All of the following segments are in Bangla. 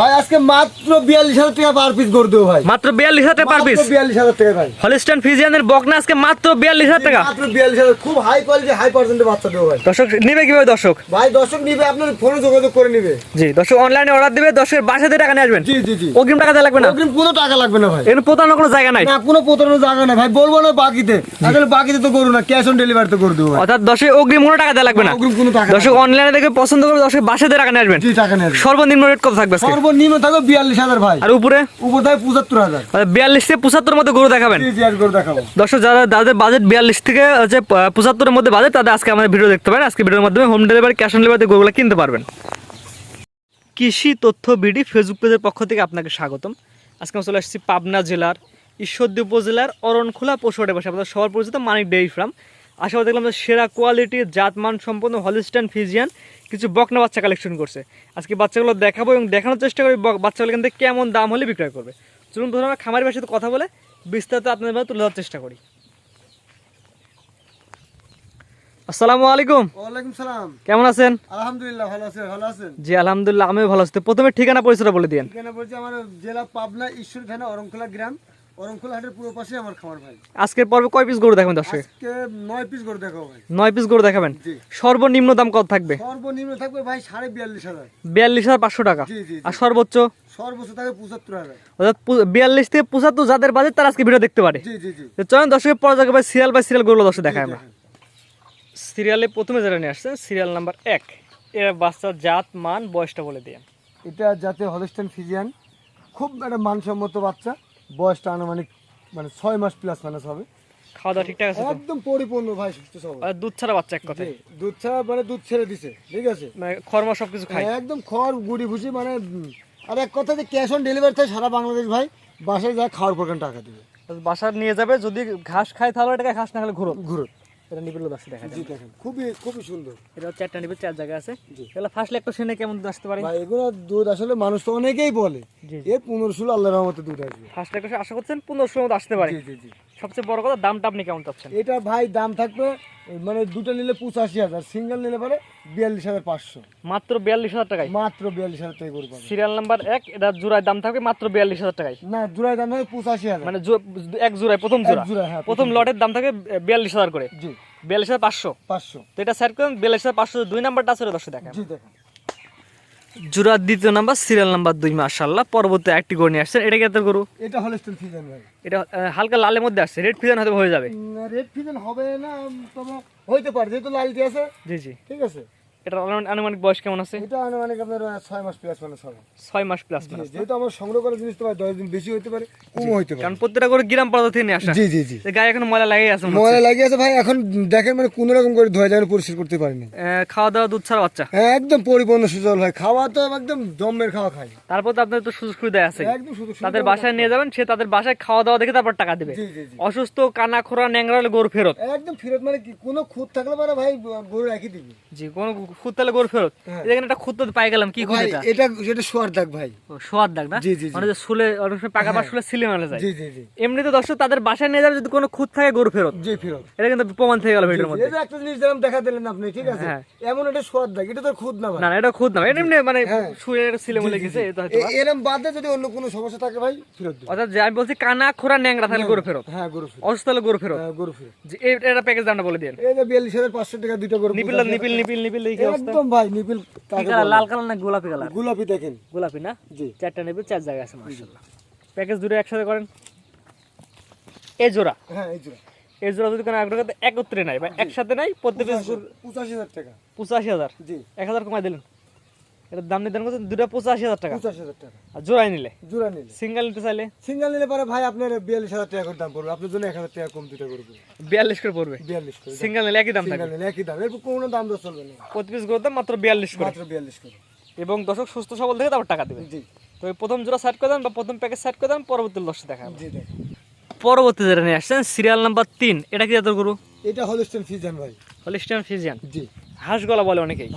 ভাই আজকে মাত্র বিয়াল্লিশ হাজার টাকা পার পিস করে দেবো ভাই। মাত্র বিয়াল্লিশ হাজার টাকা পার পিস বিয়াল্লিশ হাজার টাকা ভাই। হলিস্টান ফিজিয়ানের বকনা আজকে মাত্র বিয়াল্লিশ হাজার টাকা। মাত্র বিয়াল্লিশ হাজার খুব হাই কোয়ালিটি হাই পার্সেন্টের বাচ্চা দেবো ভাই। দর্শক নিবে কীভাবে দর্শক? ভাই দর্শক নিবে আপনার ফোনে যোগাযোগ করে নিবে। জি দর্শক অনলাইনে অর্ডার দিবে দর্শকের বাসাতে টাকা নিয়ে আসবেন। জি জি জি। অগ্রিম টাকা দেওয়া লাগবে না? অগ্রিম কোনো টাকা লাগবে না ভাই। এখানে প্রতারণার কোনো জায়গা নাই। না কোনো প্রতারণার জায়গা না ভাই বলব না বাকিতে। আসলে বাকিতে তো করব না ক্যাশ অন ডেলিভারিতে করে দেবো অর্থাৎ দর্শক অগ্রিম কোনো টাকা দেওয়া লাগবে না। অগ্রিম কোনো টাকা দর্শক অনলাইনে দেখে পছন্দ করে দর্শক বাসাতে টাকা নিয়ে আসবেন। জি টাকা নেবে সর্বনিম্ন রেট কত থাকবে থাকবে বিয়াল্লিশ হাজার ভাই। আর উপরে? পঁচাত্তর হাজার। বিয়াল্লিশ থেকে পঁচাত্তর মধ্যে গরু দেখাবেন। দেখাবো। দর্শক যারা যাদের বাজেট বিয়াল্লিশ থেকে হচ্ছে পঁচাত্তরের মধ্যে বাজেট তাদের আজকে আমাদের ভিডিও দেখতে পারেন। আজকে ভিডিওর মাধ্যমে হোম ডেলিভারি ক্যাশ অন ডেলিভারিতে গরুগুলো কিনতে পারবেন। কৃষি তথ্য বিডি ফেসবুক পেজের পক্ষ থেকে আপনাকে স্বাগতম। আজকে আমরা চলে আসছি পাবনা জেলার ঈশ্বরদী উপজেলার অরণখোলা পশুহাটে বসে। আপনাদের সবার পরিচিত মানিক ডেইরি ফার্ম। আশা করি দেখলাম সেরা কোয়ালিটির জাতমান সম্পন্ন হলিস্টান ফিজিয়ান কিছু বকনা বাচ্চা কালেকশন করছে। আজকে বাচ্চাগুলো দেখাবো এবং দেখানোর চেষ্টা করি বাচ্চাগুলো এখান থেকে কেমন দাম হলে বিক্রয় করবে। চলুন প্রথমে আমরা খামারের বাসায় কথা বলে বিস্তারিত আপনাদের মাঝে তুলে ধরার চেষ্টা করি। আসসালামু আলাইকুম। ওয়ালাইকুম সালাম। কেমন আছেন? আলহামদুলিল্লাহ ভালো আছেন ভালো আছেন? জি আলহামদুলিল্লাহ আমিও ভালো আছি। প্রথমে ঠিকানা পরিচয়টা বলে দিন এখানে বলছি আমার জেলা পাবনা ঈশ্বর থানা অরংখোলা গ্রাম। অরংখোলা হাটের পুরো পাশে আমার খামার ভাই। আজকের পর্বে কয় পিস গরু দেখাবেন দর্শক? আজকে পিস করে দেখাবো ভাই। নয় পিস গরু দেখাবেন? সর্বনিম্ন দাম কত থাকবে? সর্বনিম্ন থাকবে ভাই সাড়ে বিয়াল্লিশ হাজার। বিয়াল্লিশ হাজার পাঁচশো টাকা। জি জি আর সর্বোচ্চ? সর্বোচ্চ থাকবে পঁচাত্তর হাজার। অর্থাৎ পু- বিয়াল্লিশ থেকে পঁচাত্তর যাদের বাজেট তারা আজকে ভিডিও দেখতে পারে। জি জি জি। তো চলেন দর্শকের পর যাকে ভাই সিরিয়াল বাই সিরিয়াল গরুগুলো দর্শক দেখায় আমরা। সিরিয়ালে প্রথমে নিয়ে আসছেন সিরিয়াল নাম্বার এর বাচ্চার জাত মান বয়সটা বলে দিয়ে এটা ফিজিয়ান। খুব একটা মানসম্মত বাচ্চা। বয়সটা আনুমানিক মানে ছয় মাস প্লাস মাইনাস হবে। খাওয়া দাওয়া ঠিকঠাক আছে একদম পরিপূর্ণ ভাই সুস্থ সবল। আর দুধ ছাড়া বাচ্চা এক কথায়? দুধ ছাড়া মানে দুধ ছেড়ে দিছে ঠিক আছে? মানে খড়মা সব কিছু খায়। হ্যাঁ, একদম খড় গুড়ি ভুসি মানে আর এক কথা যে ক্যাশ অন ডেলিভারি থাকে সারা বাংলাদেশ ভাই বাসায় যায় খাওয়ার পর টাকা দেবে। বাসার নিয়ে যাবে যদি ঘাস খায় তাহলে এটাকে ঘাস না খেলে ঘুরো ঘুরো এটা নিবিল দশ দেখা যায় দেখেন। খুবই খুবই সুন্দর। এটা চারটা নিবে চার জায়গা আছে। এগুলো ফার্স্ট একটা শুনে কেমন দুধ আসতে পারে? ভাই এগুলো দুধ আসলে মানুষ তো অনেকেই বলে। এর পনেরো ষোলো রহমতে দুধ আসবে। ফার্স্ট একটা আশা করছেন পনেরোশোর মতো আসতে পারে। জি জি জি। সবচেয়ে বড় কথা দামটা আপনি কেমন চাচ্ছেন? এটা ভাই দাম থাকবে মানে দুটো নিলে পঁচাশি হাজার সিঙ্গেল নিলে পরে বিয়াল্লিশ হাজার পাঁচশো। মাত্র বিয়াল্লিশ হাজার টাকায়? মাত্র বিয়াল্লিশ হাজার টাকা করে পাবে সিরিয়াল নাম্বার এক এটা জোড়ায় দাম থাকবে মাত্র বিয়াল্লিশ হাজার টাকায়। না জোড়ায় দাম হবে পঁচাশি হাজার। মানে এক জোড়ায় প্রথম জোড়া হ্যাঁ, প্রথম লটের দাম থাকে বিয়াল্লিশ হাজার করে। জি। বিয়াল্লিশ হাজার পাঁচশো। পাঁচশো। তো এটা স্যার করুন বিয়াল্লিশ হাজার পাঁচশো দুই নাম্বারটা আছে দর্শক দেখেন। জি দেখেন। জোড়ার দ্বিতীয় নাম্বার সিরিয়াল নাম্বার দুই মাশাল্লাহ পরবর্তী একটি গরু নিয়ে আসছেন। এটা কি এত গরু? এটা হলস্টেন ফিজান ভাই। এটা হালকা লালের মধ্যে আসছে। রেড ফিজান হয়তো হয়ে যাবে। রেড ফিজান হবে না তবে হইতে পারে যেহেতু লালটি আছে। জি জি। ঠিক আছে? এটা আনুমানিক বয়স কেমন আছে? এটা আনুমানিক আপনার আহ, মাস প্লাস মানে হবে মাস। প্লাস জি, যেহেতু আমার সংগ্রহ করা জিনিস তো ভাই দশ দিন বেশি হইতে পারে কমও হইতে পারে। কারণ প্রত্যেকটা করে গ্রাম পাড়া থেকে নিয়ে আসা। জি জি জি। গায়ে এখন ময়লা লাগিয়ে আছে ময়লা লাগিয়ে আছে ভাই এখন দেখেন মানে কোনো রকম করে ধোয়া যায় পরিষ্কার করতে পারিনি। খাওয়া দাওয়া দুধ ছাড়া বাচ্চা? হ্যাঁ একদম পরিপূর্ণ সুজল খাওয়া তো একদম খাওয়া খাই। তারপর তো আপনার তো সুযোগ সুবিধা আছে। একদম তাদের বাসায় নিয়ে যাবেন সে তাদের বাসায় খাওয়া দাওয়া দেখে তারপর টাকা দেবে। অসুস্থ কানা খোরা ন্যাংরা গরু ফেরত। একদম ফেরত মানে কোনো খুঁত থাকলে পরে ভাই গরু রাখি দিবি। জি কোনো খুদ তাহলে গরু ফেরত। হ্যাঁ। এখানে একটা খুদ পাই গেলাম কি খুদ এটা এটা সেটা সোয়ার দাগ ভাই। ও, দাগ না? জি, জি। মানে যে শুলে অনেক সময় পাকা পাশ শুলে সিলে মারা যায়। জি জি জি। এমনিতে দর্শক তাদের বাসায় নিয়ে যাবে যদি কোনো খুদ থাকে গরু ফেরত। জি ফেরত। এটা কিন্তু প্রমাণ থেকে গেল ভিডিওর মধ্যে। যে একটা জিনিস যেরকম দেখা দিলেন আপনি ঠিক আছে? হ্যাঁ। এমন একটা সোয়াদ দাগ এটা তো খুদ না ভাই। না এটা খুদ না এটা এমনি মানে হ্যাঁ। শুয়ে সিলে মলে গেছে এটা হয়তো বা। এ- এরম বাদে যদি অন্য কোনো সমস্যা থাকে ভাই ফেরত অর্থাৎ যে আমি বলছি কানা খোরা ন্যাংরা থাকলে গরু ফেরত। হ্যাঁ গরু ফেরত। অসুস্থ হলে গরু ফেরত। হ্যাঁ, গরু ফেরত। এটা প্যাকেজ দামটা বলে দিন যে বিয়াল্লিশ হাজার পাঁচশো টাকা দুইটা গরু নিপিল নিপিল নিপিল নিপিল অবস্থা? একদম ভাই নিপিল? লাল কালার না গোলাপি কালার? গোলাপি দেখেন। গোলাপি না? জি। চারটা নিপিল চার জায়গায় আছে মাশাআল্লাহ। প্যাকেজ দুটো একসাথে করেন? এই জোড়া। হ্যাঁ এই জোড়া। এই জোড়া যদি কোনো আগ্রহ করতে একত্রে নাই বা একসাথে নাই প্রত্যেক পঁচাশি হাজার টাকা। পঁচাশি হাজার? জি। এক হাজার কমাই দিলেন। এটার দাম নির্ধারণ করছেন দুটো পঁচাশি হাজার টাকা। পঁচাশি হাজার টাকা। আর জোড়াই নিলে? জোড়া নিলে। সিঙ্গেল নিতে চাইলে? সিঙ্গেল নিলে পরে ভাই আপনার বিয়াল্লিশ হাজার টাকা করে দাম পড়বে। আপনার জন্য এক হাজার টাকা কম দুইটা করবে বিয়াল্লিশ করে পড়বে? বিয়াল্লিশ করে। সিঙ্গেল নিলে একই দাম থাকবে? সিঙ্গেল নিলে একই দাম। এরপর কোনো দাম দর চলবে না। প্রতি পিস গরুর দাম মাত্র বিয়াল্লিশ করে। মাত্র বিয়াল্লিশ করে। এবং দর্শক সুস্থ সবল দেখে তারপর টাকা দেবে। জি। তো প্রথম জোড়া সাইড করে দেন বা প্রথম প্যাকেজ সাইড করে দেন পরবর্তী দশটা দেখা জি পরবর্তী যেটা নিয়ে আসছেন সিরিয়াল নাম্বার তিন এটা কি জাতের গরু? এটা হলস্টেন ফিজান ভাই। হলিস্টিয়ান ফিজিয়ান জি। হাঁস গলা বলে অনেকেই।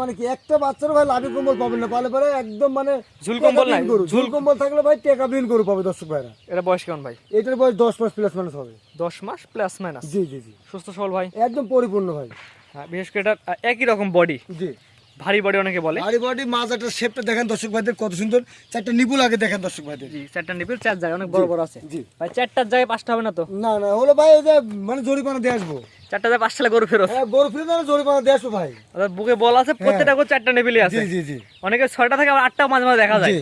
মানে কি? একটা বাচ্চার ভাই লাভি কম্বল পাবেন না। পালে পরে একদম মানে ঝুল কম্বল নাই, ঝুল কম্বল থাকলে ভাই টেকা বিন গরু পাবে দর্শক ভাইরা। এটা বয়স কেমন ভাই? এটার বয়স দশ মাস প্লাস মাইনাস হবে। দশ মাস প্লাস মাইনাস জি জি জি। সুস্থ সবল ভাই? একদম পরিপূর্ণ ভাই। হ্যাঁ বিশেষ করে এটা একই রকম বডি জি। ভারী বডি অনেকে বলে। ভারী বডি মাজাটার শেপটা দেখেন দর্শক ভাইদের কত সুন্দর। চারটা নিপুল আগে দেখেন দর্শক ভাইদের। জি চারটা নিপিল চার জায়গায় অনেক বড় বড় আছে। জি। ভাই চারটার জায়গায় পাঁচটা হবে না তো? না না হলো ভাই ওই যে মানে জরিমানা দিয়ে আসব। চারটা জায়গায় পাঁচটা গরু ফেরত। হ্যাঁ গরু ফিরে তাহলে জরিমানা দিয়ে আসব ভাই। অর্থাৎ বুকে বল আছে প্রত্যেকটা করে চারটা নিপিলই আছে। জি জি জি। অনেকে ছয়টা থেকে আবার আটটা মাঝে মাঝে দেখা যায়। জি।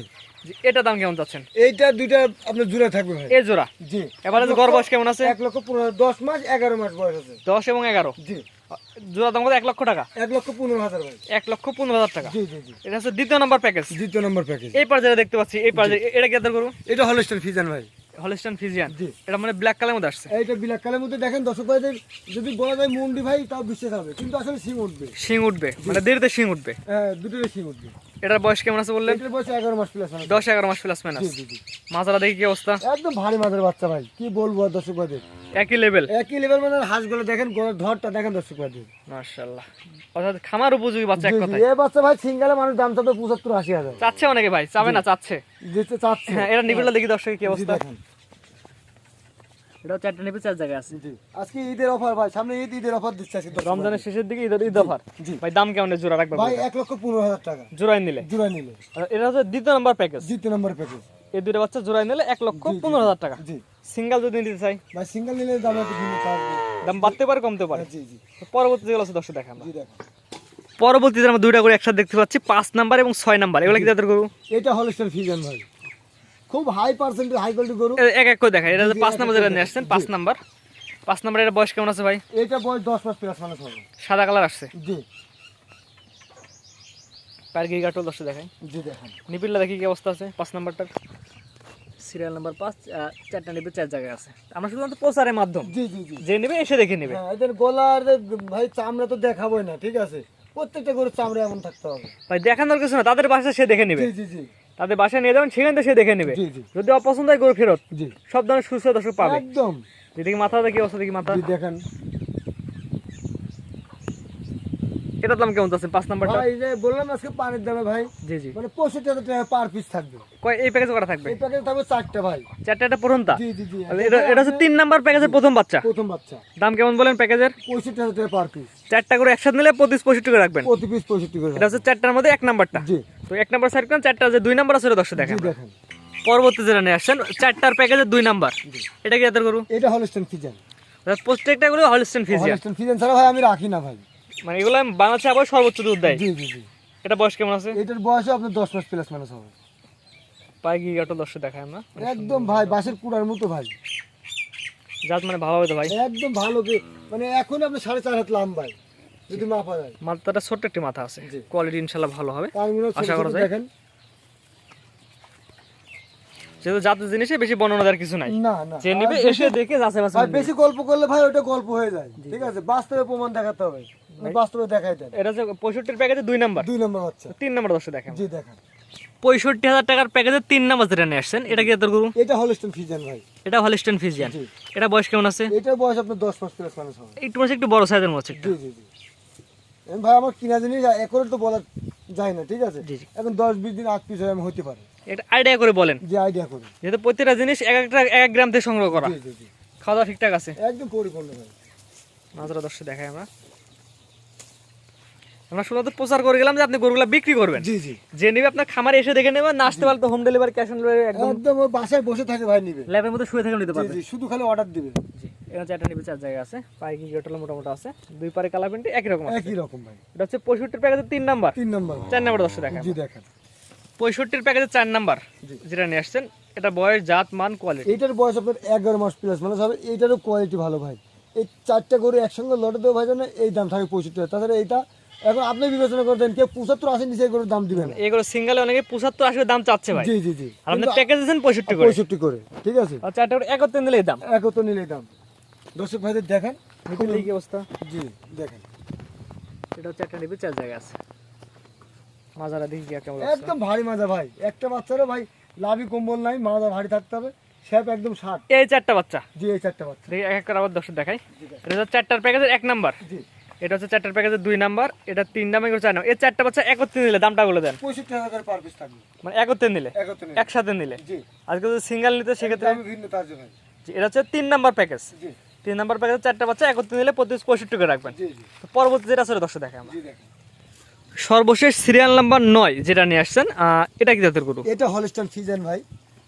এটা দাম কেমন যাচ্ছেন এইটা দুইটা আপনার জুড়ে থাকবে ভাই। এই জোড়া? জি। এবারে গড় বয়স কেমন আছে? এক লক্ষ দশ মাস এগারো মাস বয়স আছে। দশ এবং এগারো? জি। জোড়া দাম কত? এক লক্ষ টাকা? এক লক্ষ পনেরো হাজার এক লক্ষ পনেরো হাজার টাকা। জি জি জি। এটা হচ্ছে দ্বিতীয় নম্বর প্যাকেজ দ্বিতীয় নম্বর প্যাকেজ এই পার যেটা দেখতে পাচ্ছি এই পার এটা করব? এটা হলস্টার ফিজান ভাই। হলিস্টান ফিজিয়ান এটা মানে ব্ল্যাক কালার মধ্যে আসছে। এইটা বিলাক কালের মধ্যে দেখেন দর্শক ভাইদের যদি বলা যায় মুন্ডি ভাই তাও বিশ্বাস হবে। কিন্তু আসলে সিং উঠবে। শিং উঠবে। মানে দেরিতে শিং উঠবে। হ্যাঁ দুটোরে সিং উঠবে। এটার বয়স কেমন আছে বললেন? এটার বয়স এগারো মাস প্লাস দশ এগারো মাস প্লাস মাইনাস মাজারা দেখি কি অবস্থা? একদম ভারী মাদের বাচ্চা ভাই। কি বলব দর্শক ভাইদের? একই লেভেল একই লেভেল মানে হাঁসগুলো দেখেন গলার ধরটা দেখেন দর্শক মাশাআল্লাহ। অর্থাৎ খামার উপযোগী বাচ্চা এক জি, এই বাচ্চা ভাই সিঙ্গেলে মানুষ দাম চাবে পঁচাত্তর আশি হাজার। চাচ্ছে অনেকে ভাই চাবে না চাচ্ছে। যেতে চাচ্ছে। হ্যাঁ এটা দেখি দর্শকের কি অবস্থা। দেখেন। এটা চারটা চার জায়গায় আছে। আজকে ঈদের অফার ভাই সামনে ঈদ ঈদের অফার দিচ্ছে আজকে রমজানের শেষের দিকে ঈদ ঈদ অফার। জি। ভাই দাম কেমন জোড়া রাখবে ভাই এক লক্ষ পনেরো হাজার টাকা। জোড়ায় নিলে। জোড়া নিলে। এটা হচ্ছে দ্বিতীয় নম্বর প্যাকেজ দ্বিতীয় নম্বর প্যাকেজ এই দুটো বাচ্চা জোড়ায় নিলে এক লক্ষ পনেরো হাজার টাকা। জি। সিঙ্গেল যদি নিতে চাই? ভাই সিঙ্গেল নিলে দাম একটু ভিন্ন দাম বাড়তে পারে কমতে পারে? জি জি। পরবর্তী যেগুলো আছে দর্শক দেখাম জি দেখেন পরবর্তীতে আমরা দুইটা করে একসাথে দেখতে পাচ্ছি পাঁচ নাম্বার এবং ছয় নাম্বার। এগুলো কি তাদের গরু? এটা হলস্টার ফিজান ভাই। খুব হাই পার্সেন্টেজ হাই কোয়ালিটি গরু। এক এক করে দেখা এটা পাঁচ নাম্বার যেটা নিয়ে আসছেন পাঁচ নাম্বার। পাঁচ নাম্বার এটা বয়স কেমন আছে ভাই? এটা বয়স দশ মাস প্লাস মানুষ হবে। সাদা কালার আসছে? জি। পায়ের গিরি কাটল দশটা দেখাই। জি দেখেন। নিপিলটা দেখি কি অবস্থা আছে পাঁচ নাম্বারটার। সিরিয়াল নাম্বার পাঁচ চারটা নিপিল চার জায়গায় আছে। আমরা শুধুমাত্র প্রচারের মাধ্যম। জি জি জি। যে নেবে এসে দেখে নেবে। হ্যাঁ এদের গলার ভাই চামড়া তো দেখাবোই না ঠিক আছে? প্রত্যেকটা গরুর চামড়া এমন থাকতে হবে। ভাই দেখানোর কিছু না তাদের বাসায় সে দেখে নেবে। জি জি জি। তাদের বাসায় নিয়ে যাবেন সেখান থেকে সে দেখে নেবে। যদি অপছন্দ হয় গরু ফেরত। সব ধরনের সুস্থ দর্শক পাবে। একদম। যেদিকে মাথা দেখি অবস্থা দেখি মাথা। দেখেন। এটার দাম কেমন আছে পাঁচ নাম্বারটা? ভাই এই যে বললাম আজকে পানির দামে ভাই জি জি। মানে পঁয়ষট্টি হাজার টাকা পার পিস থাকবে। কয় এই প্যাকেজ করা থাকবে? এই প্যাকেজ থাকবে চারটা ভাই। চারটা একটা প্রথমটা জি জি জি। এটা এটা হচ্ছে তিন নাম্বার প্যাকেজের প্রথম বাচ্চা। প্রথম বাচ্চা। দাম কেমন বলেন প্যাকেজের পঁয়ষট্টি হাজার টাকা পার পিস চারটা করে একসাথে নিলে পঁচিশ পঁয়ষট্টি করে রাখবেন। প্রতি পিস পঁয়ষট্টি করে এটা হচ্ছে চারটার মধ্যে এক নাম্বারটা। জি। তো এক নাম্বার সাইড করেন চারটা যে দুই নাম্বার আছে ওটা দশটা জি দেখেন। দেখেন। পরবর্তী যেটা নিয়ে আসছেন চারটার প্যাকেজের দুই নাম্বার। এটা কি এত করু এটা হলস্টেন ফিজান প্রত্যেকটা গুলো হলিস্টেন হলস্টেন ফিজান ছাড়া ভাই আমি রাখি না ভাই। মানে এগুলো বাংলাদেশে আবার সর্বোচ্চ দুধ দেয়? জি জি জি। এটা বয়স কেমন আছে? এটার বয়সে আপনার দশ মাস প্লাস মাইনাস হবে। পায়ে গিয়ে গাটো দশটা দেখায় আমরা। একদম ভাই বাসের কুড়ার মতো ভাই। জাত মানে ভালো হবে তো ভাই? একদম ভালো কি মানে এখন আপনি সাড়ে চার হাত লাম্বাই যদি মাপা যায়। মাথাটা ছোট্ট একটি মাথা আছে। কোয়ালিটি ইনশাল্লাহ ভালো হবে। আশা করা যায়। দেখেন। যেহেতু জাতের জিনিসে বেশি বর্ণনা দেওয়ার কিছু নাই। না না। যে নিবে এসে দেখে যাচাই বাছাই ভাই বেশি গল্প করলে ভাই ওটা গল্প হয়ে যায়। ঠিক আছে বাস্তবে প্রমাণ দেখাতে হবে। বাস্তবে দেখাই দেন। এটা হচ্ছে পঁয়ষট্টির প্যাকেজে দুই নাম্বার দুই নম্বর বাচ্চা তিন নাম্বার দশটা দেখেন। জি দেখেন। পঁয়ষট্টি হাজার টাকার প্যাকেজে তিন নাম্বার যেটা নিয়ে আসছেন এটা কি এত এটা হলস্টেন ফিজান ভাই। এটা হলিস্টেন ফিজিয়ান এটা বয়স কেমন আছে? এটার বয়স আপনার দশ মাস প্লাস মানুষ হবে। একটু মাসে একটু বড় সাইজের মতো জি জি জি। ভাই আমার কিনা জিনিস তো বলা যায় না ঠিক আছে। এখন দশ বিশ দিন আমি হতে পারে। একটা আইডিয়া করে বলেন। আইডিয়া করি। যেহেতু প্রত্যেকটা জিনিস এক একটা এক গ্রাম থেকে সংগ্রহ করা। খাওয়া দাওয়া ঠিকঠাক আছে? একদম পরিপূর্ণ ভাই। দশটা দেখাই আমরা। আমরা শুধু প্রচার করে গেলাম যে আপনি গরুগুলা বিক্রি করবেন। জি জি। যে নিবে আপনার খামারে এসে দেখে নেবেন না আসতে পারলে তো home delivery cash on delivery একদম একদম বাসায় বসে থাকে ভাই নিবে। ল্যাবের মধ্যে শুয়ে থেকে নিতে জি পারবেন জি শুধু খালি অর্ডার দিবে। জি এখানে চারটা নিবে চার জায়গা আছে। পায়ে কি গেটলে মোটামুটি আছে। দুই পারে কালা প্যান্টি একই রকম আছে। একই রকম ভাই। এটা হচ্ছে পঁয়ষট্টির প্যাকেজের তিন নাম্বার। তিন নম্বর। চার নাম্বার দশটা দেখায় জি দেখেন। পঁয়ষট্টির প্যাকেজের চার নাম্বার জি। যেটা নিয়ে আসছেন এটা বয়স জাত মান কোয়ালিটি এইটার বয়স আপনার এগারো মাস প্লাস মানে হবে এইটারও কোয়ালিটি ভালো ভাই। এই চারটা গরু একসঙ্গে লটে দেবো ভাই জন্য এই দাম থাকে পঁয়ষট্টি তাছাড়া এইটা এখন আপনি বিবেচনা করে দেন কেউ পঁচাত্তর আশি নিচে গরুর দাম দিবেন এগুলো সিঙ্গেলে অনেকে পঁচাত্তর আশি দাম চাচ্ছে ভাই। জি জি জি। আপনি প্যাকেজ দিচ্ছেন পঁয়ষট্টি করে। পঁয়ষট্টি করে ঠিক আছে? চারটা করে একত্রে নিলে দাম। একত নিলে দাম। দর্শক ভাইদের দেখেন নিতে কি অবস্থা? জি দেখেন। এটা হচ্ছে একটা নিবে চার জায়গা আছে। মাজারা দেখি কি কেমন। একদম ভারী মাজা ভাই। একটা বাচ্চারও ভাই লাভি কম্বল নাই মাজা ভারী থাকতে হবে। শ্যাপ একদম ষাট। এই চারটা বাচ্চা। জি এই চারটা বাচ্চা। এক এক করে আবার দশটা দেখাই। এটা চারটার প্যাকেজের এক নাম্বার জি। এটা হচ্ছে চারটার প্যাকেজের দুই নাম্বার এটা তিন নাম্বার এগুলো চার নাম্বার এই চারটা বাচ্চা একত্রে নিলে দামটা বলে দেন। পঁয়ষট্টি হাজার পার পিস থাকবে। মানে একত্রে নিলে? একসাথে নিলে? আজকে যদি সিঙ্গেল নিতে সেক্ষেত্রে ভিন্ন তার ভাই এটা হচ্ছে তিন নাম্বার প্যাকেজ তিন নাম্বার প্যাকেজের চারটা বাচ্চা একত্রে নিলে পঁচিশ পঁয়ষট্টি করে রাখবেন। তো পরবর্তী যেটা আছে দশটা দেখাই আমরা। সর্বশেষ সিরিয়াল নাম্বার নয় যেটা নিয়ে আসছেন এটা কি জাতের গরু? এটা হলস্টান ফিজেন ভাই।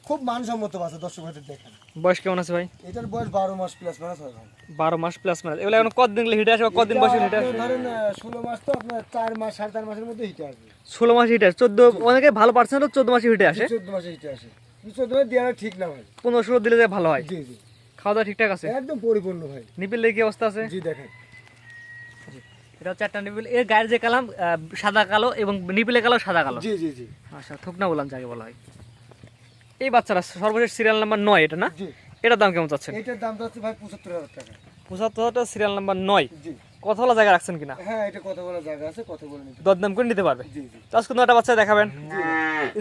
খুব মানসম্মত আছে দর্শক ভাইদের দেখেন। বয়স কেমন আছে ভাই? এটার বয়স বারো মাস প্লাস মাস হয় ভাই। বারো মাস প্লাস মাস এগুলো এখন কতদিন হিটে আসবে? কতদিন বয়সে হিটে আসবে? ধরেন ষোলো মাস তো আপনার চার মাস সাড়ে চার মাসের মধ্যে হিটে আসবে। ষোলো মাস হিটে আসে চোদ্দ অনেকে ভালো পার্সেন্ট চোদ্দ মাসে হিটে আসে। চোদ্দ মাসে হিটে আসে। চোদ্দ মাসে দেওয়া ঠিক না ভাই। পনেরো ষোলো দিলে যে ভালো হয়। জি জি। খাওয়া দাওয়া ঠিকঠাক আছে? একদম পরিপূর্ণ ভাই। নিপিল কি অবস্থা আছে? জি দেখেন। এটা হচ্ছে একটা নিপিল। এর গায়ের যে কালাম আহ, সাদা কালো এবং নিপিলে কালো সাদা কালো। জি জি জি। আচ্ছা থুকনা বললাম যাকে বলা হয়। এই বাচ্চারা সর্বশেষ সিরিয়াল নাম্বার নয় এটা না? এটার দাম কেমন চাচ্ছেন? এটার দাম যাচ্ছে ভাই পঁচাত্তর হাজার টাকা। পঁচাত্তর হাজার সিরিয়াল নাম্বার নয়। কথা বলা জায়গা রাখছেন কিনা? হ্যাঁ এটা কথা বলার জায়গা আছে কথা বলে নিতে দরদাম করে নিতে পারবে? তো আজকে বাচ্চা দেখাবেন।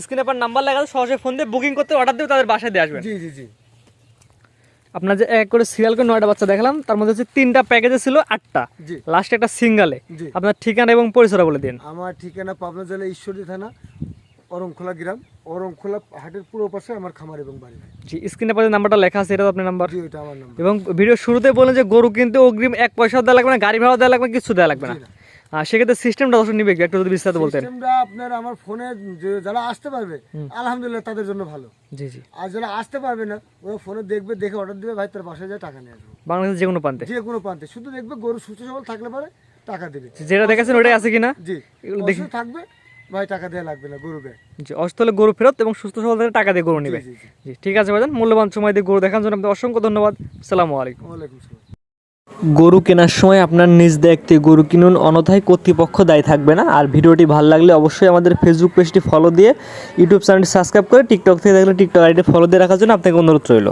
স্ক্রিনে পর নাম্বার আছে সহজে ফোন দিয়ে বুকিং করতে অর্ডার দিয়ে তাদের বাসায় দিয়ে আসবেন। জি জি জি। আপনার যে এক করে সিরিয়াল করে নয়টা বাচ্চা দেখালাম তার মধ্যে হচ্ছে তিনটা প্যাকেজে ছিল আটটা। লাস্টে একটা সিঙ্গালে আপনার ঠিকানা এবং পরিচয় বলে দিন। আমার ঠিকানা পাবনা জেলা ঈশ্বরী থানা অরংখোলা গ্রাম অরংখোলা হাটের পুরো পাশে আমার খামার এবং বাড়ি। জি স্ক্রিনে যে নাম্বারটা লেখা আছে এটা আপনার নাম্বার। জি ওইটা আমার নাম্বার। এবং ভিডিও শুরুতে বলেন যে গরু কিন্তু অগ্রিম এক পয়সাও দেওয়া লাগবে না গাড়ি ভাড়া দেওয়া লাগবে না কিছু দেওয়া লাগবে না। আর সেক্ষেত্রে সিস্টেমটা দর্শক নিবে একটু যদি বিস্তারিত বলতেন। সিস্টেমটা আপনার আমার ফোনে যারা আসতে পারবে আলহামদুলিল্লাহ তাদের জন্য ভালো। জি জি। আর যারা আসতে পারবে না ওরা ফোনে দেখবে দেখে অর্ডার দিবে ভাই তার বাসায় যায় টাকা নিয়ে আসবে। বাংলাদেশের যে কোনো প্রান্তে। যে কোনো প্রান্তে শুধু দেখবে গরু সুস্থ সবল থাকলে পারে টাকা দেবে। যেটা দেখেছেন ওটাই আছে কিনা? জি এগুলো থাকবে। ভাই টাকা দেওয়া লাগবে না গরু গায়ে জি অস্থলে গরু ফেরত এবং সুস্থ সবল টাকা দিয়ে গরু নিবে। জি জি। জি ঠিক আছে ভাইজান মূল্যবান সময় দিয়ে গরু দেখার জন্য আপনাকে অসংখ্য ধন্যবাদ। সালামু আলাইকুম। ওয়ালাইকুম সালাম। গরু কেনার সময় আপনার নিজ দেখতে গরু কিনুন অনথায় কর্তৃপক্ষ দায়ী থাকবে না। আর ভিডিওটি ভালো লাগলে অবশ্যই আমাদের ফেসবুক পেজটি ফলো দিয়ে ইউটিউব চ্যানেলটি সাবস্ক্রাইব করে টিকটক থেকে দেখলে টিকটক আইডি ফলো দিয়ে রাখার জন্য আপনাকে অনুরোধ রইল।